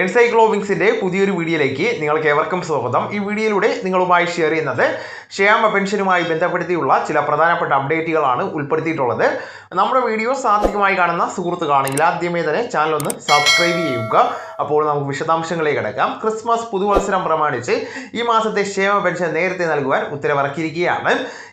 എൻസൈക്ലോവിങ്സിന്റെ പുതിയൊരു വീഡിയോയിലേക്ക് നിങ്ങൾക്ക് ഏവർക്കും സ്വാഗതം. ഈ വീഡിയോയിലൂടെ നിങ്ങളുമായി ഷെയർ ചെയ്യുന്നത് ക്ഷേമ പെൻഷനുമായി ബന്ധപ്പെടുത്തിയുള്ള ചില പ്രധാനപ്പെട്ട അപ്ഡേറ്റുകളാണ് ഉൾപ്പെടുത്തിയിട്ടുള്ളത്. നമ്മുടെ വീഡിയോ സാധ്യമായി കാണുന്ന സുഹൃത്തുക്കളാണെങ്കിൽ ആദ്യമേ തന്നെ ചാനൽ ഒന്ന് സബ്സ്ക്രൈബ് ചെയ്യുക. അപ്പോൾ നമുക്ക് വിശദാംശങ്ങളിലേക്ക് കിടക്കാം. ക്രിസ്മസ് പുതുവത്സരം പ്രമാണിച്ച് ഈ മാസത്തെ ക്ഷേമ പെൻഷൻ നേരത്തെ നൽകുവാൻ ഉത്തരവിറക്കിയിരിക്കുകയാണ്.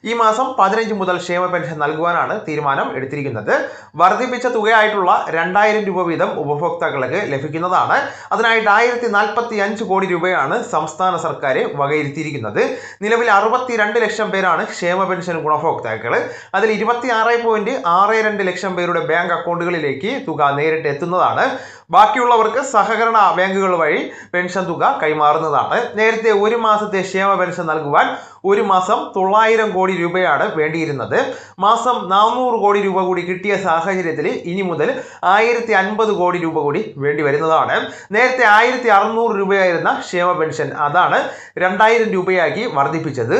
ഈ മാസം പതിനഞ്ച് മുതൽ ക്ഷേമ പെൻഷൻ നൽകുവാനാണ് തീരുമാനം എടുത്തിരിക്കുന്നത്. വർദ്ധിപ്പിച്ച തുകയായിട്ടുള്ള രണ്ടായിരം രൂപ വീതം ഉപഭോക്താക്കൾക്ക് ലഭിക്കുന്നതാണ്. അതിനായിട്ട് ആയിരത്തി നാൽപ്പത്തി അഞ്ച് കോടി രൂപയാണ് സംസ്ഥാന സർക്കാർ വകയിരുത്തിയിരിക്കുന്നത്. നിലവിൽ അറുപത്തിരണ്ട് ലക്ഷം പേരാണ് ക്ഷേമ പെൻഷൻ ഗുണഭോക്താക്കൾ അതിൽ ഇരുപത്തി ആറ് പോയിന്റ് ആറ് രണ്ട് ലക്ഷം പേരുടെ ബാങ്ക് അക്കൗണ്ടുകളിലേക്ക് തുക നേരിട്ട് എത്തുന്നതാണ്. ബാക്കിയുള്ളവർക്ക് സഹകരണ ബാങ്കുകൾ വഴി പെൻഷൻ തുക കൈമാറുന്നതാണ്. നേരത്തെ ഒരു മാസത്തെ ക്ഷേമ പെൻഷൻ നൽകുവാൻ ഒരു മാസം തൊള്ളായിരം കോടി രൂപയാണ് വേണ്ടിയിരുന്നത്. മാസം നാനൂറ് കോടി രൂപ കൂടി കിട്ടിയ സാഹചര്യത്തിൽ ഇനി മുതൽ ആയിരത്തി അൻപത് കോടി രൂപ കൂടി വേണ്ടി വരുന്നതാണ്. നേരത്തെ ആയിരത്തി അറുന്നൂറ് രൂപയായിരുന്ന ക്ഷേമ പെൻഷൻ അതാണ് രണ്ടായിരം രൂപയാക്കി വർദ്ധിപ്പിച്ചത്.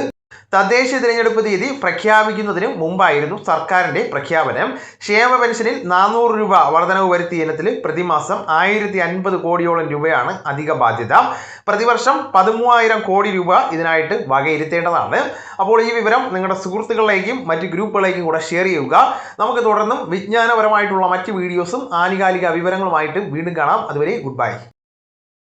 തദ്ദേശ തിരഞ്ഞെടുപ്പ് തീയതി പ്രഖ്യാപിക്കുന്നതിന് മുമ്പായിരുന്നു സർക്കാരിന്റെ പ്രഖ്യാപനം. ക്ഷേമ പെൻഷനിൽ നാനൂറ് രൂപ വർധനവ് വരുത്തിയ ഇനത്തിൽ പ്രതിമാസം ആയിരത്തി അൻപത് കോടിയോളം രൂപയാണ് അധിക ബാധ്യത. പ്രതിവർഷം പതിമൂവായിരം കോടി രൂപ ഇതിനായിട്ട് വകയിരുത്തേണ്ടതാണ്. അപ്പോൾ ഈ വിവരം നിങ്ങളുടെ സുഹൃത്തുക്കളിലേക്കും മറ്റ് ഗ്രൂപ്പുകളിലേക്കും കൂടെ ഷെയർ ചെയ്യുക. നമുക്ക് തുടർന്നും വിജ്ഞാനപരമായിട്ടുള്ള മറ്റ് വീഡിയോസും ആനുകാലിക വിവരങ്ങളുമായിട്ട് വീണ്ടും കാണാം. അതുവരെ ഗുഡ് ബൈ.